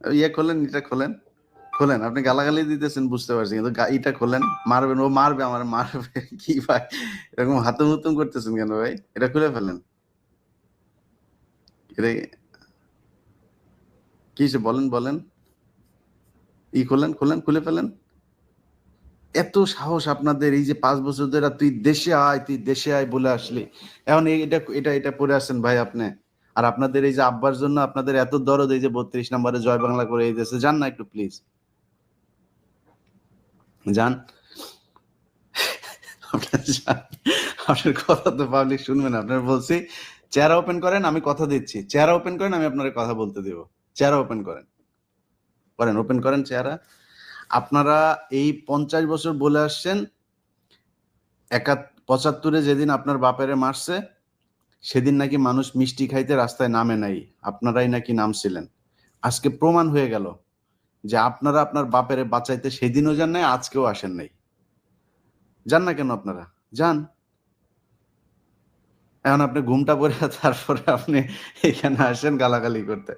ইয়ে খোলেন এটা খোলেন খোলেন আপনি গালাগালি দিতেছেন, বুঝতে পারছি, কিন্তু খোলেন মারবেন, ও মারবে আমার, মারবে, কি ভাই? এরকম হাতুম হুতুম করতেছেন কেন ভাই? এটা খুলে ফেলেন কি বলেন বলেন। ই খোলেন খোলেন খুলে ফেলেন এত সাহস আপনাদের, এই যে পাঁচ বছর ধরে তুই দেশে আয়, তুই দেশে আয় বলে আসলি। এখন এটা এটা এটা পড়ে আসছেন ভাই আপনি। আর আপনাদের এই যে আব্বার জন্য আপনাদের এত দরদ, এই যে বত্রিশ নম্বরে জয় বাংলা করে দেশে যান না একটু প্লিজ যান। আপনার কথা তো পাবলিক শুনবেন, আপনার বলছি, চেহারা ওপেন করেন, আমি কথা দিচ্ছি। চেহারা ওপেন করেন, আমি আপনার কথা বলতে দেব। চেহারা ওপেন করেন। করেন ওপেন করেন চেহারা। আপনারা এই পঞ্চাশ বছর বলে আসছেন, একাত, পঁচাত্তরে যেদিন আপনার বাপেরে মারছে সেদিন নাকি মানুষ মিষ্টি খাইতে রাস্তায় নামে নাই, আপনারাই নাকি নামছিলেন। আজকে প্রমাণ হয়ে গেল যে আপনারা আপনার বাপের বাঁচাইতে সেদিনও যান নাই, আজকেও আসেন নাই। যান না কেন আপনারা? যান। এখন আপনি ঘুমটা পরে তারপরে আপনি এখানে আসেন গালাগালি করতে।